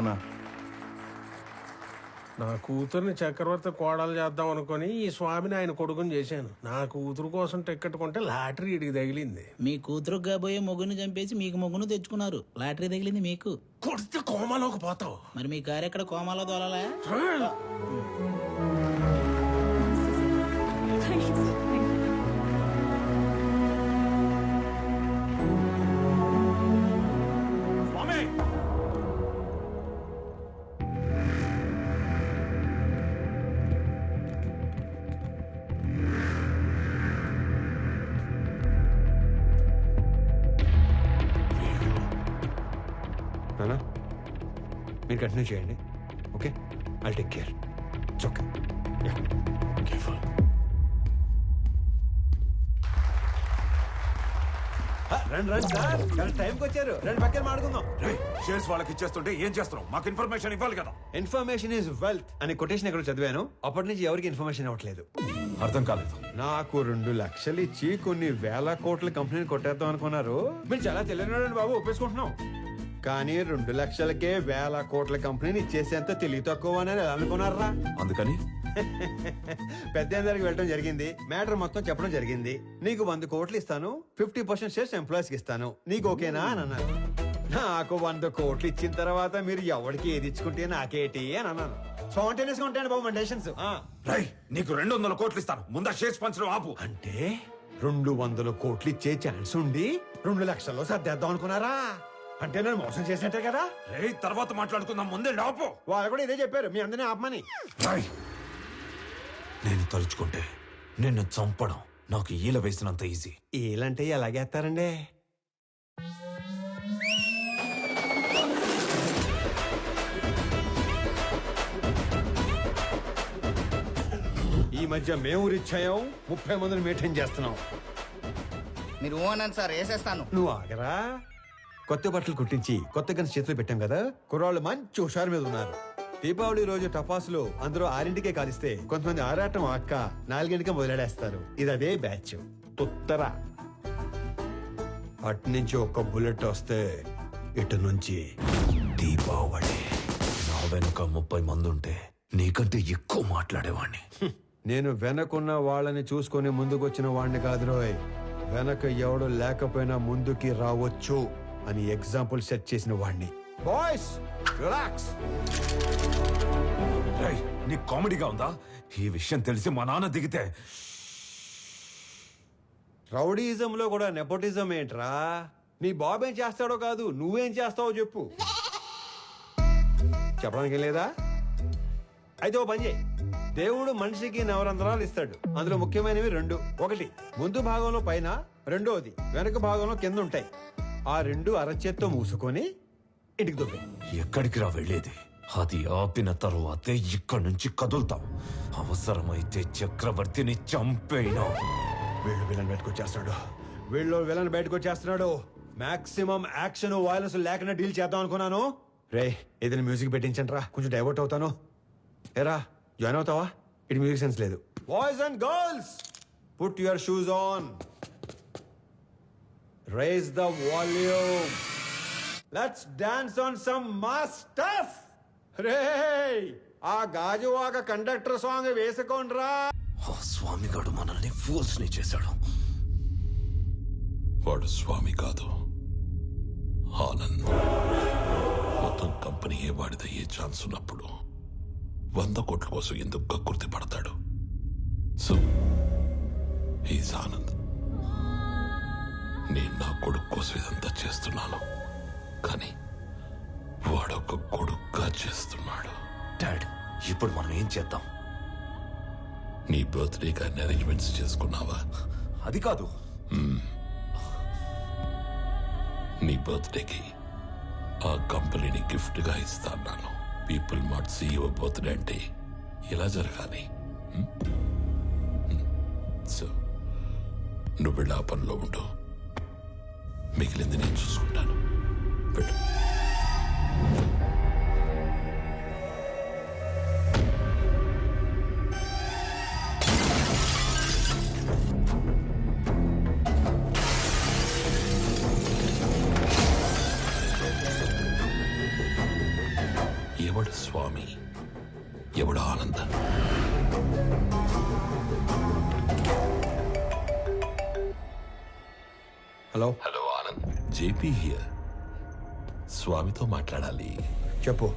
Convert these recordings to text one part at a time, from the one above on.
నానా? నా కూతుర్ని చక్రవర్తి కోడలు చేద్దాం అనుకుని ఈ స్వామిని ఆయన కొడుకుని చేశాను. నా కూతురు కోసం టిక్కెట్ కొంటే లాటరీ ఇడికి తగిలింది. మీ కూతురు కాబోయే మొగును చంపేసి మీకు మొగును తెచ్చుకున్నారు. లాటరీ తగిలింది మీకు. కొడితే కోమలోకి పోతావు. మరి మీ కారు ఎక్కడ కోమాలో దోలలే నానా మీరు కంటిన్యూ చేయండి. Okay? I take care it's okay careful రండి రండి సార్. కరెక్ట్ టైంకి వచ్చారు? రెండు పక్కన మాడుకుందాం షేర్స్ వాళ్ళకి ఇచ్చేస్తుంటే ఏం చేస్తున్నాం మాకు ఇన్ఫర్మేషన్ ఇవ్వాలి కదా. ఇన్ఫర్మేషన్ ఈజ్ వెల్త్ అనే కొటేషన్ ఎక్కడ చదివాను. అప్పటి నుంచి ఎవరికి ఇన్ఫర్మేషన్ ఇవ్వట్లేదు. అర్థం కాలేదు. నాకు రెండు లక్షలు ఇచ్చి కొన్ని వేల కోట్ల కంపెనీని కొట్టేద్దాం అనుకున్నారు. మీరు చాలా తెలియనాడండి బాబు ఒప్పేసుకుంటున్నాం. కానీ రెండు లక్షలకే వేల కోట్ల కంపెనీని ఇచ్చేసేంత తెలివి తక్కువ అని అనుకున్నారా? అందుకని? పెద్ద వెళ్ళడం జరిగింది. మ్యాటర్ మొత్తం చెప్పడం జరిగింది. నీకు వంద కోట్లు ఇస్తాను ఫిఫ్టీ పర్సెంట్ షేర్స్ ఎంప్లాయీస్ ఇస్తాను. నీకు ఓకేనా? అని అన్నారు నాకు వంద కోట్లు ఇచ్చిన తర్వాత మీరు ఎవరికి ఏది ఇచ్చుకుంటే నాకేటి? అని అన్నాను. స్పాంటేనియస్గా ఉంటాయండి బాబు డెసిషన్స్ రై నీకు రెండు వందల కోట్లు ఇస్తాను. ముందా షేర్స్ పంచడం ఆపు. అంటే రెండు వందల కోట్లు ఇచ్చే ఛాన్స్ ఉండి రెండు లక్షల్లో సర్దేద్దాం అనుకున్నారా? అంటే నేను మోసం చేసినట్టే కదా? రే తర్వాత మాట్లాడుకుందాం. ముందే ఆపు వాళ్ళు కూడా ఇదే చెప్పారు. మీ అందరినీ ఆపమని. నేను తలుచుకుంటే నిన్ను చంపడం నాకు ఈల వేసినంత ఈజీ ఏలంటే ఎలాగేస్తారండి ఈ మధ్య మేము రిచ్ అయ్యాం ముప్పై మందిని మెయింటైన్ చేస్తున్నాం. మీరు ఓనని సార్ వేసేస్తాను. నువ్వు ఆగరా? కొత్త బట్టలు కుట్టించి కొత్త గన్స్ చేతిలో పెట్టాం కదా? కుర్రాళ్ళు మంచి హుషారు మీద ఉన్నారు. దీపావళి రోజు టపాసులు అందరూ ఆరింటికే కాలిస్తే కొంతమంది ఆరాటం అక్క నాలుగింటికే మొదలాడేస్తారు. ఇది అదే బ్యాచ్. తుత్తరా అటు నుంచి ఒక్క బుల్లెట్ వస్తే ఇటు నుంచి దీపావళి. నా వెనుక ముప్పై మంది ఉంటే నీకంటే ఎక్కువ మాట్లాడేవాణ్ణి. నేను వెనకున్న వాళ్ళని చూసుకొని ముందుకొచ్చిన వాడిని కాదు రోయ్. వెనక ఎవడు లేకపోయినా ముందుకి రావచ్చు. అని ఎగ్జాంపుల్ సెట్ చేసిన వాడిని బాయ్స్ రిలాక్స్. నీకు కామెడీగా ఉందా? ఈ విషయం తెలిసి మా నాన్న దిగితే. రౌడీజంలో కూడా నెపోటిజం ఏంట్రా? నీ బాబు ఏం చేస్తాడో కాదు నువ్వేం చేస్తావో చెప్పు. చెప్పడానికి ఏం లేదా? అయితే ఓ పని చేయి. దేవుడు మనిషికి నవరంధ్రాలు ఇస్తాడు. అందులో ముఖ్యమైనవి రెండు. ఒకటి ముందు భాగంలో పైన రెండోది వెనక భాగంలో కింద ఉంటాయి. ఆ రెండు అరచేత్తో మూసుకొని ఇంటికి దొబ్బే. ఎక్కడికి రా వెళ్ళేది? అది ఆపిన తరువాతే ఇక్కడి నుంచి కదులుతాం అవసరమైతే చక్రవర్తిని చంపేనా వీళ్ళు విలన్ బయటకు వచ్చేస్తున్నాడు. వీళ్ళు విలన్ బయటకు వచ్చేస్తున్నాడు. మాక్సిమం యాక్షన్ వైలెన్స్ లేకుండా డీల్ చేద్దాం అనుకున్నాను. రే ఏదైనా మ్యూజిక్ పెట్టించండి రా. కొంచెం డైవర్ట్ అవుతాను. ఏరా జాయిన్ అవుతావా? ఇటు మ్యూజిక్ సెన్స్ లేదు. Boys and girls put your shoes on rise the volume let's dance on some mass stuff రే ఆ గాజువాక కండక్టర్ సాంగ్ వేసుకోండ్రా. స్వామిగాడు మనల్ని ఫూల్స్ని చేశాడు. వాడు స్వామి కాదు. ఆనంద్. మొత్తం కంపెనీ వాడిదయ్యే ఛాన్స్ ఉన్నప్పుడు వంద కోట్ల కోసం ఎందుకు కక్కుర్తి పడతాడు? So he's Anand. నేను నా కొడుకు కోసం ఇదంతా చేస్తున్నాను. కానీ వాడొక కొడుకుగా చేస్తున్నాడు. డాడ్ ఇప్పుడు మనం ఏం చేద్దాం? నీ బర్త్డేకి అన్ని అరేంజ్మెంట్స్ చేసుకున్నావా? అది కాదు. నీ బర్త్డేకి ఆ కంపెనీని గిఫ్ట్గా ఇస్తాను people must see your birthday అంటే ఇలా జరగాలి. సో నువ్వు వెళ్ళి ఆ పనిలో ఉండు. మిగిలింది నేను చూసుకుంటాను. వెళ్ళు. ఎవడు స్వామి? ఎవడు Anand? Hello. Hello. JP here. స్వామితో మాట్లాడాలి. చెప్పు.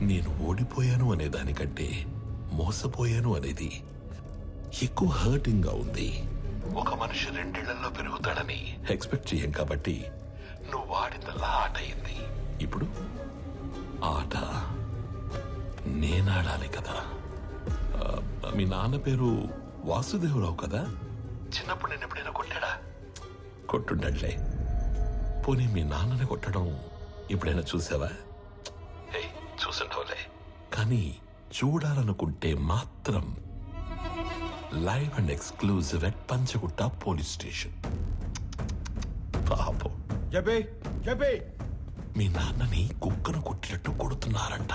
నేను ఓడిపోయాను అనే దానికంటే మోసపోయాను అనేది ఎక్కువ హర్టింగ్గా ఉంది. ఒక మనిషి రెండేళ్ళలో పెరుగుతాడని ఎక్స్పెక్ట్ చేయం కాబట్టి నువ్వు వాడిందల్లా ఆట అయింది. ఇప్పుడు ఆట నేనాడాలి కదా. ఆ, మీ నాన్న పేరు వాసుదేవరావు కదా? చిన్నప్పుడు నేను ఎప్పుడైనా కొట్టాడా? కొట్టుండట్లే. పోనీ మీ నాన్నని కొట్టడం ఎప్పుడైనా చూసావా? ఏయ్, చూసుండవులే కానీ చూడాలనుకుంటే మాత్రం live and exclusive at Panjagutta police station. పాపం. చెప్పి చెప్పి మీ నాన్నని కుక్కను కొట్టినట్టు కొడుతున్నారంట.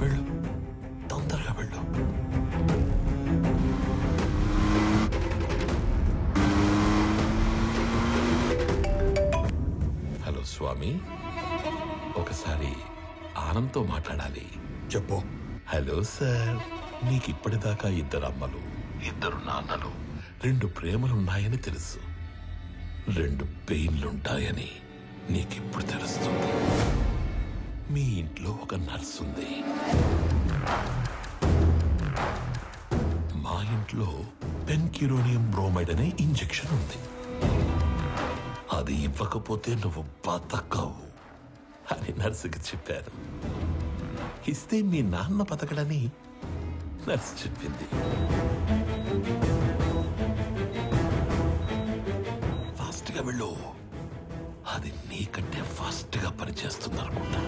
వెళ్ళు. తొందరగా వెళ్ళు. స్వామి ఒకసారి ఆనంద్తో మాట్లాడాలి. చెప్పు. హలో సార్ నీకు ఇప్పటిదాకా ఇద్దరు అమ్మలు ఇద్దరు నాన్నలు రెండు ప్రేమలున్నాయని తెలుసు. రెండు పెయిన్లుంటాయని నీకిప్పుడు తెలుస్తుంది. మీ ఇంట్లో ఒక నర్స్ ఉంది. మా ఇంట్లో పెన్కిరోనియం బ్రోమైడ్ అనే ఇంజెక్షన్ ఉంది. అది ఇవ్వకపోతే నువ్వు బతకవు అని నర్సుకి చెప్పారు. ఇస్తే మీ నాన్న బతకడని నర్సు చెప్పింది. ఫాస్ట్గా వెళ్ళు. అది నీకంటే ఫాస్ట్గా పనిచేస్తుంది అనుకుంటా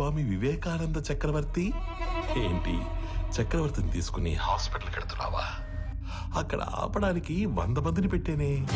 స్వామి వివేకానంద చక్రవర్తి? ఏంటి? చక్రవర్తిని తీసుకుని హాస్పిటల్కి కడుతున్నావా అక్కడ ఆపడానికి వంద మందిని పెట్టేనే.